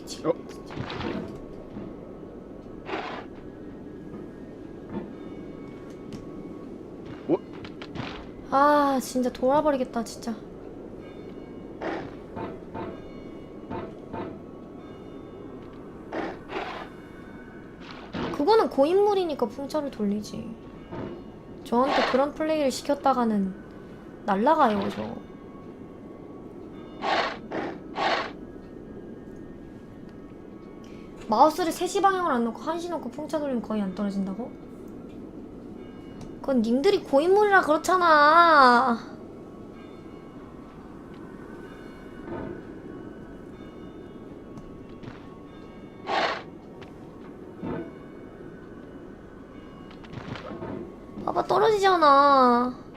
미치겠네 어? 진짜. 뭐? 아 진짜 돌아버리겠다 진짜 그거는 고인물이니까 풍차를 돌리지 저한테 그런 플레이를 시켰다가는 날라가요 저 마우스를 3시 방향으로 안 놓고 1시 놓고 풍차 돌리면 거의 안 떨어진다고? 그건 님들이 고인물이라 그렇잖아. 봐봐 떨어지잖아.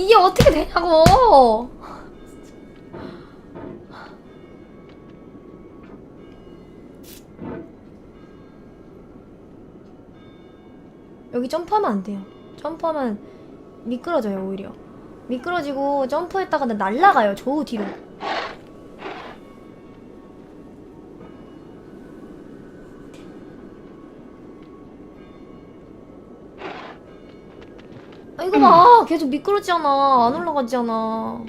이게 어떻게 되냐고. 여기 점프하면 안 돼요. 점프하면 미끄러져요, 오히려. 미끄러지고 점프했다가 날아가요, 저 뒤로. 계속 미끄러지잖아. 안 올라가지잖아. 아,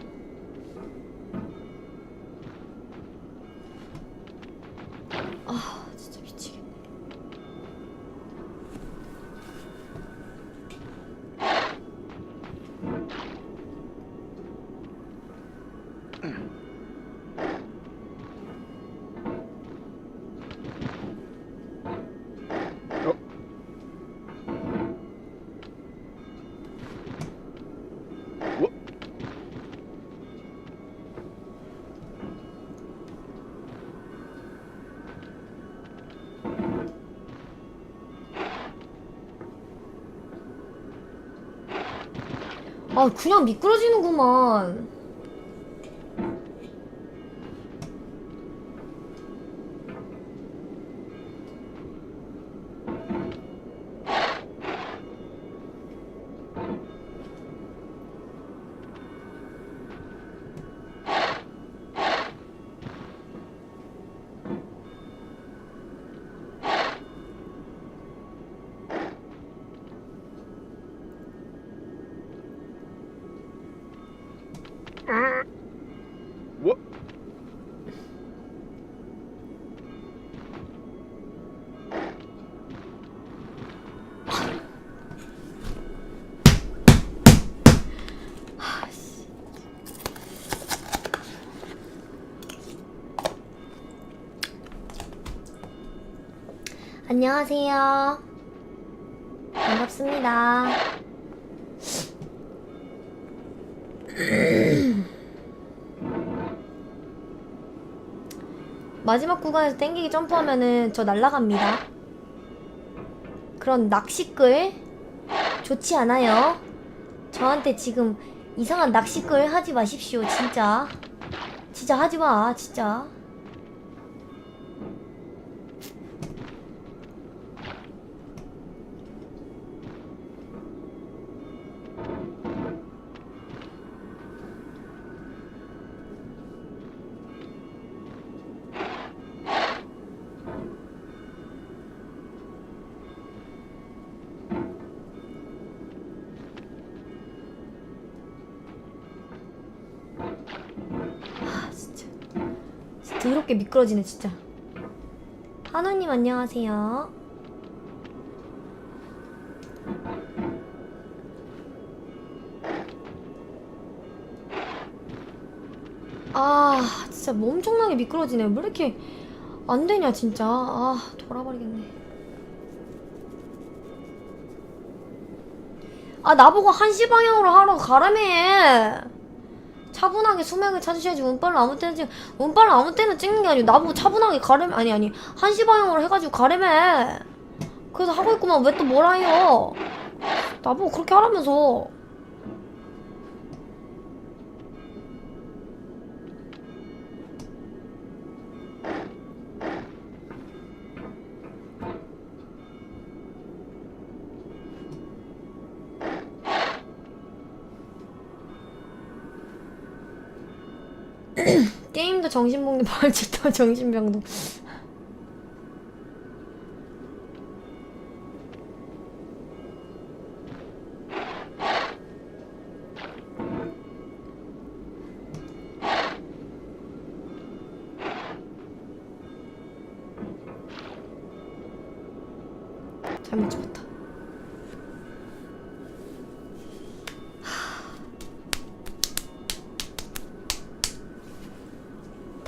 아, 그냥 미끄러지는구만. 뭐? 안녕하세요. 반갑습니다. 마지막 구간에서 땡기기 점프하면은 저 날라갑니다. 그런 낚시끌 좋지 않아요. 저한테 지금 이상한 낚시끌 하지 마십시오, 진짜. 진짜 하지 마, 진짜. 더럽게 미끄러지네 진짜. 한우님 안녕하세요. 아 진짜 뭐 엄청나게 미끄러지네. 왜 이렇게 안 되냐 진짜. 아 돌아버리겠네. 아 나보고 한시 방향으로 하러 가라며 차분하게 수맥을 찾으셔야지 운빨을 아무 때나 찍 운빨을 아무 때나 찍는 게 아니고 나보고 차분하게 가라며 아니 아니 한시 방향으로 해가지고 가라며 그래서 하고 있구만. 왜 또 뭐라 해요? 나보고 그렇게 하라면서 정신복리 벌칙도 정신병도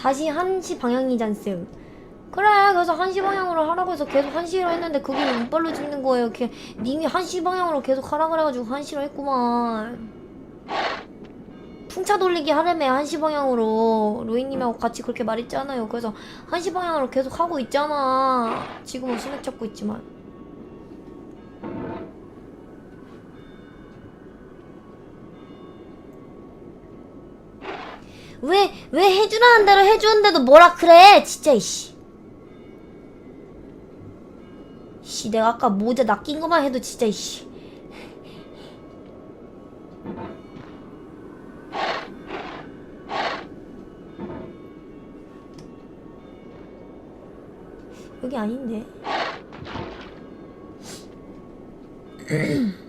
다시 한시 방향이잖음. 그래, 그래서 한시 방향으로 하라고 해서 계속 한시로 했는데 그게 운빨로 찍는 거예요. 걔 님이 한시 방향으로 계속 하라 그래가지고 한시로 했구만. 풍차 돌리기 하려면 한시 방향으로 로이님하고 같이 그렇게 말했잖아요. 그래서 한시 방향으로 계속 하고 있잖아. 지금은 수맥 잡고 있지만. 왜, 왜 해주라는 대로 해주는데도 뭐라 그래? 진짜, 이씨. 씨, 내가 아까 모자 낚인 것만 해도 진짜, 이씨. 여기 아닌데.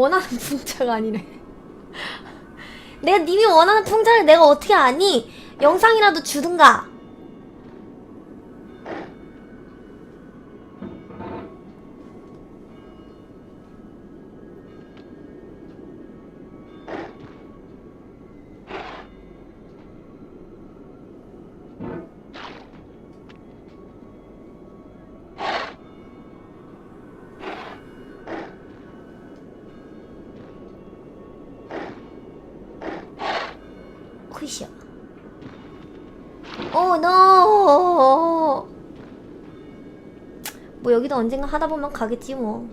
원하는 풍차가 아니래. 내가 님이 원하는 풍차를 내가 어떻게 아니? 영상이라도 주든가. 굿이야. 오, 노! 뭐 여기도 언젠가 하다 보면 가겠지 뭐.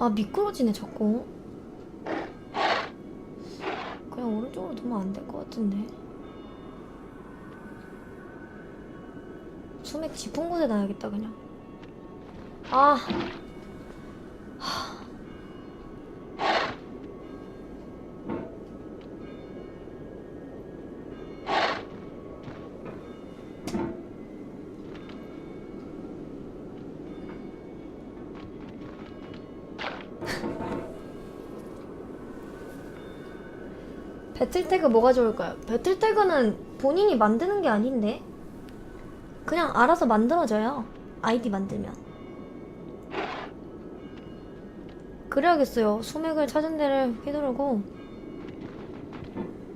아 미끄러지네 자꾸. 그냥 오른쪽으로 두면 안 될 것 같은데. 수맥 짚은 곳에 놔야겠다 그냥. 아 배틀태그 뭐가 좋을까요? 배틀태그는 본인이 만드는 게 아닌데. 그냥 알아서 만들어져요. 아이디 만들면. 그래야겠어요. 수맥을 찾은 데를 휘두르고.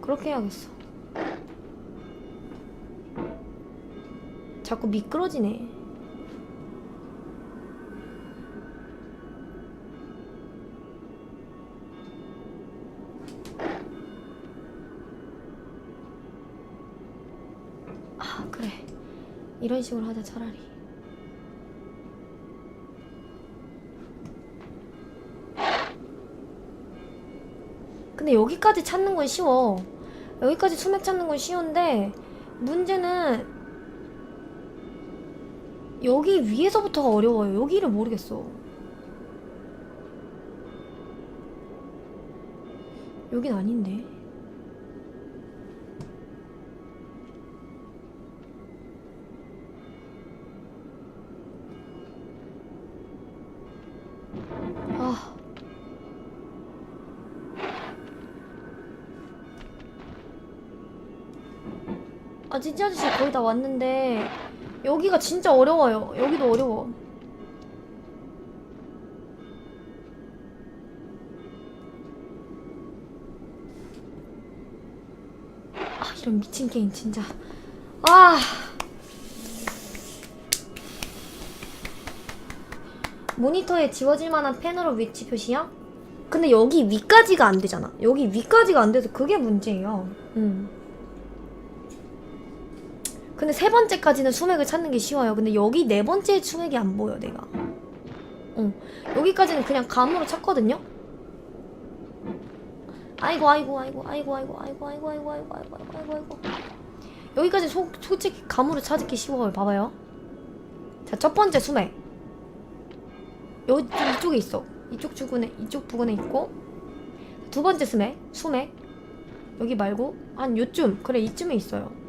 그렇게 해야겠어. 자꾸 미끄러지네 이런 식으로 하자 차라리. 근데 여기까지 찾는 건 쉬워. 여기까지 수맥 찾는 건 쉬운데 문제는 여기 위에서부터가 어려워요. 여기를 모르겠어. 여긴 아닌데. 진짜 아저씨 거의 다 왔는데 여기가 진짜 어려워요. 여기도 어려워. 아 이런 미친 게임 진짜. 아. 모니터에 지워질 만한 펜으로 위치 표시요? 근데 여기 위까지가 안 되잖아. 여기 위까지가 안 돼서 그게 문제예요. 음. 근데 세 번째까지는 수맥을 찾는 게 쉬워요. 근데 여기 네 번째 수맥이 안 보여, 내가. 어. 여기까지는 그냥 감으로 찾거든요? 아이고, 아이고, 아이고, 아이고, 아이고, 아이고, 아이고, 아이고, 아이고, 아이고, 아이고, 아이고, 아이고. 여기까지 소, 솔직히 감으로 찾기 쉬워요. 봐봐요. 자, 첫 번째 수맥. 요, 이쪽에 있어. 이쪽 주근에, 이쪽 부근에 있고. 두 번째 수맥, 수맥. 여기 말고, 한 요쯤. 그래, 이쯤에 있어요.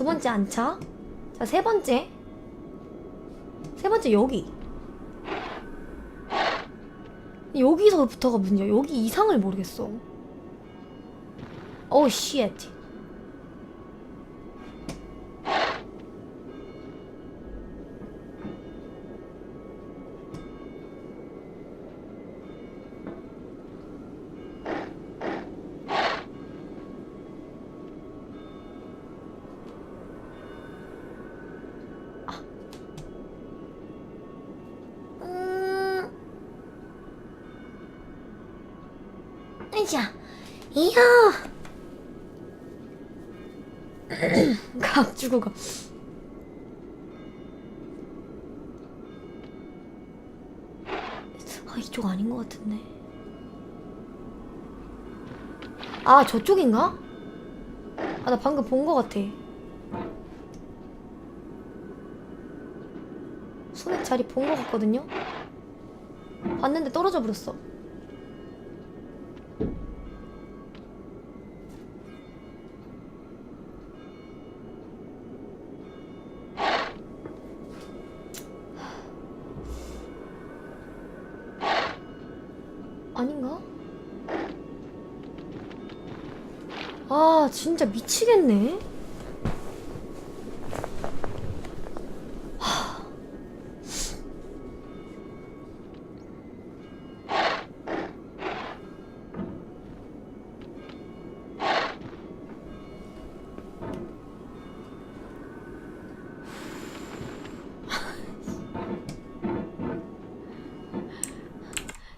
두 번째 안차. 자, 세 번째. 세 번째 여기. 여기서부터가 문제야. 여기 이상을 모르겠어. 오, 쉣. 으쌰. 이야. 각 주고 가. 아, 이쪽 아닌 것 같은데. 아, 저쪽인가? 아, 나 방금 본 것 같아. 수맥 자리 본 것 같거든요? 봤는데 떨어져 버렸어. 진짜 미치겠네.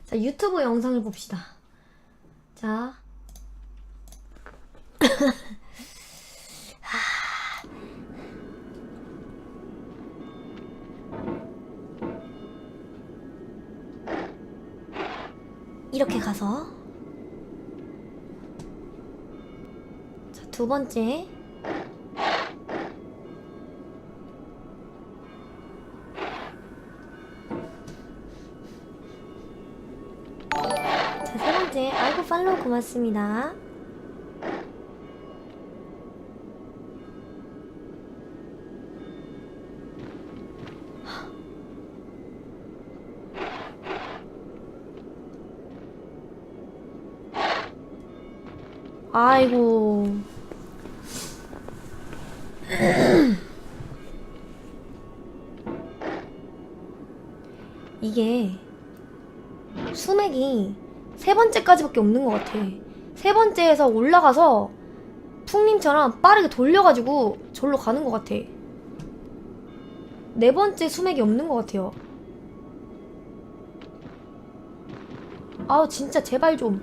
자, 유튜브 영상을 봅시다. 자. 이렇게 가서 자, 두 번째 자, 세 번째. 아이고, 팔로우 고맙습니다. 아이고. 이게 수맥이 세 번째까지밖에 없는 것 같아. 세 번째에서 올라가서 풍님처럼 빠르게 돌려가지고 절로 가는 것 같아. 네 번째 수맥이 없는 것 같아요. 아우 진짜 제발 좀.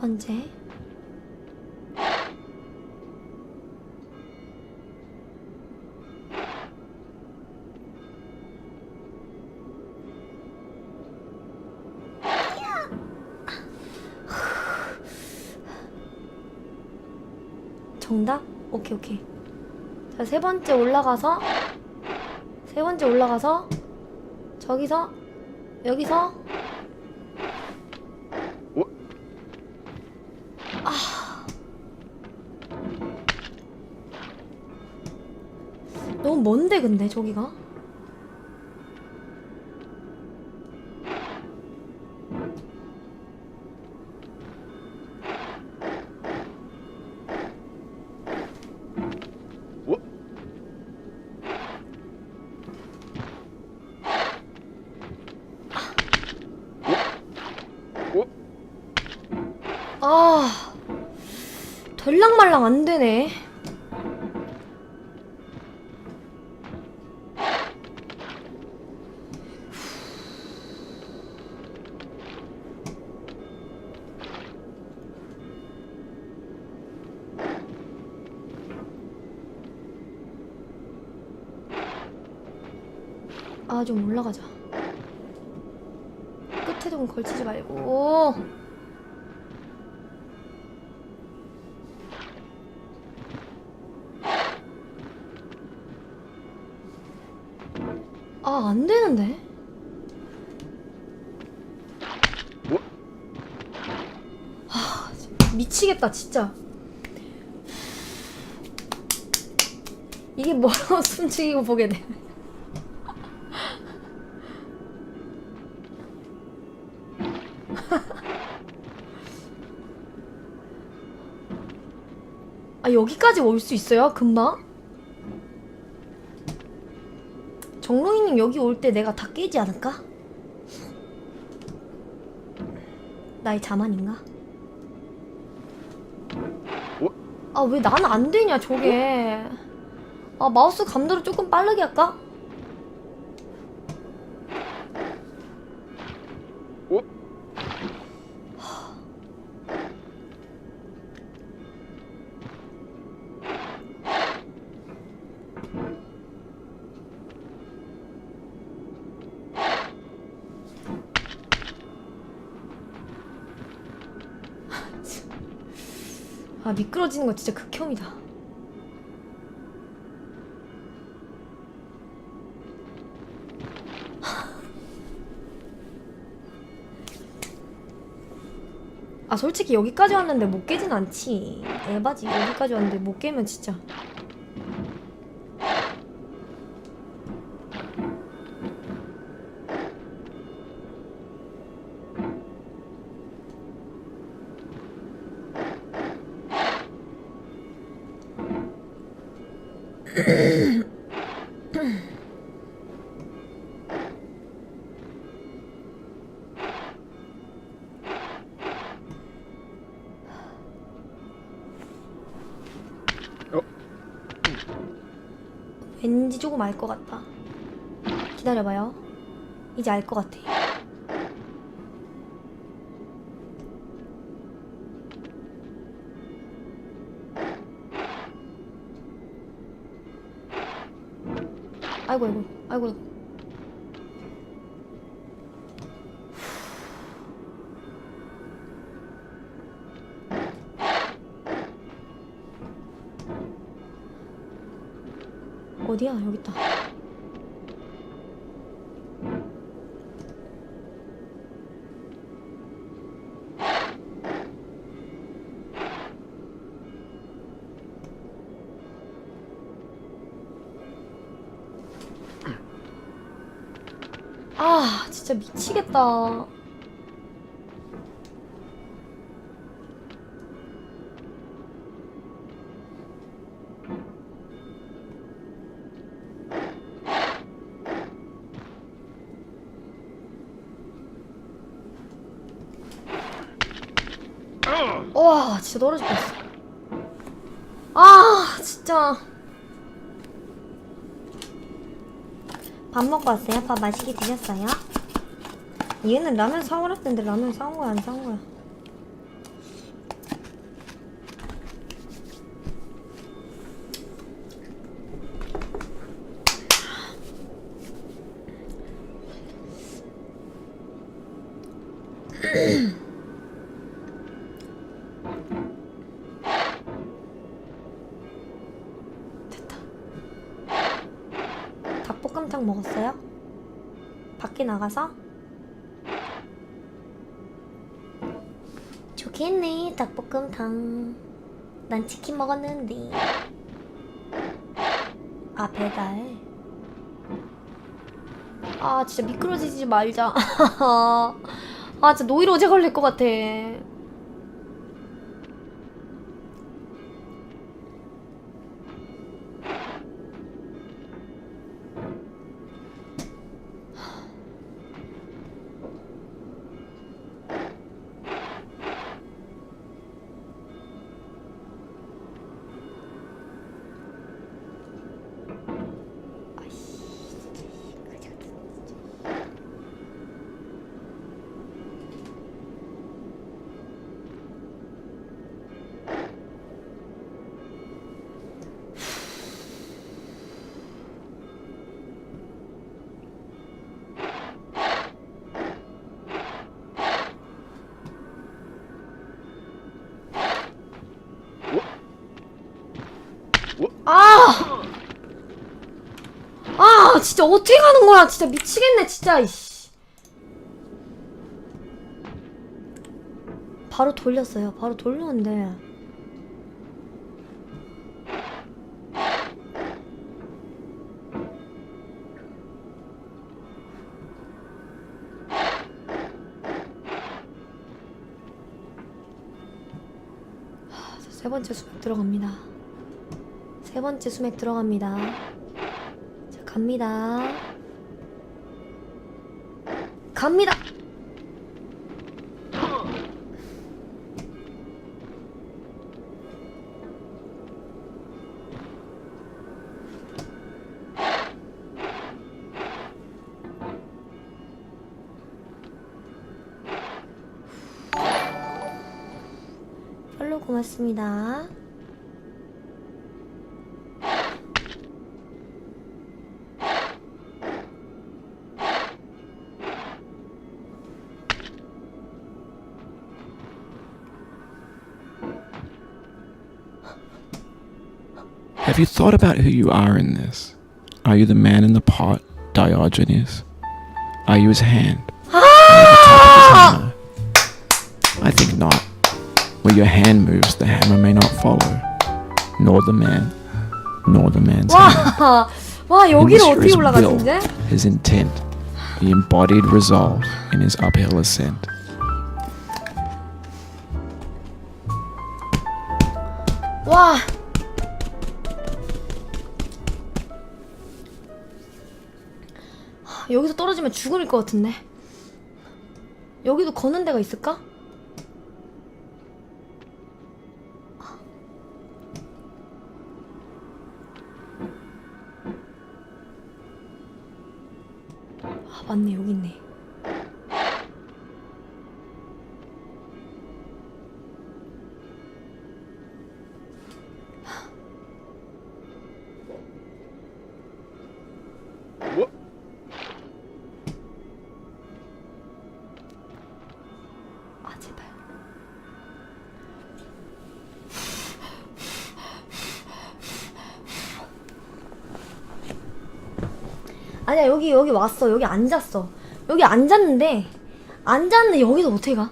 번째 정답? 오케이 오케이 자 세 번째 올라가서 세 번째 올라가서 저기서 여기서 근데 저기가 뭐? 뭐? 아 될랑말랑 안 되네 아 좀 올라가자 끝에 좀 걸치지 말고 아, 안 되는데? 뭐? 아, 미치겠다, 진짜. 이게 뭐라고 숨죽이고 보게 돼. 아, 여기까지 올 수 있어요? 금방? 정로이님 여기 올 때 내가 다 깨지 않을까? 나의 자만인가? 뭐? 아왜 나는 안 되냐 저게 아 마우스 감도를 조금 빠르게 할까? 미끄러지는 거 진짜 극혐이다. 아 솔직히 여기까지 왔는데 못 깨진 않지. 에바지 여기까지 왔는데 못 깨면 진짜 왠지 조금 알 것 같다 기다려봐요. 이제 알 것 같아 아이고. 어디야 여기 있다 진짜 미치겠다. 와 진짜 떨어질 뻔했어 아 진짜 밥 먹고 왔어요? 밥 맛있게 드셨어요? 얘는 라면 사오랬는데 라면 사온 거야, 안 사온 거야? 됐다. 닭볶음탕 먹었어요? 밖에 나가서? 좋겠네, 닭볶음탕. 난 치킨 먹었는데. 아, 배달. 아, 진짜 미끄러지지 말자. 아, 진짜 노이로제 걸릴 것 같아. 아! 진짜 어떻게 가는 거야? 진짜 미치겠네, 진짜. 이씨. 바로 돌렸어요. 바로 돌렸는데. 하, 저세 번째 수맥 들어갑니다. 세 번째 수맥 들어갑니다. 자, 갑니다. 갑니다. 팔로 고맙습니다. Have you thought about who you are in this? Are you the man in the pot, Diogenes? Are you his hand? Are you the top of his hammer? I think not. Where your hand moves, the hammer may not follow, nor the man, nor the man's hand. 와, 와 In 여기를 this 어떻게 is 올라가지 will, 이제? his intent, the embodied resolve in his uphill ascent. 떨어지면 죽을 것 같은데. 여기도 거는 데가 있을까? 아 맞네 여기 있네. 여기 여기 왔어 여기 앉았어 여기 앉았는데 앉았는데 여기도 어떻게 가?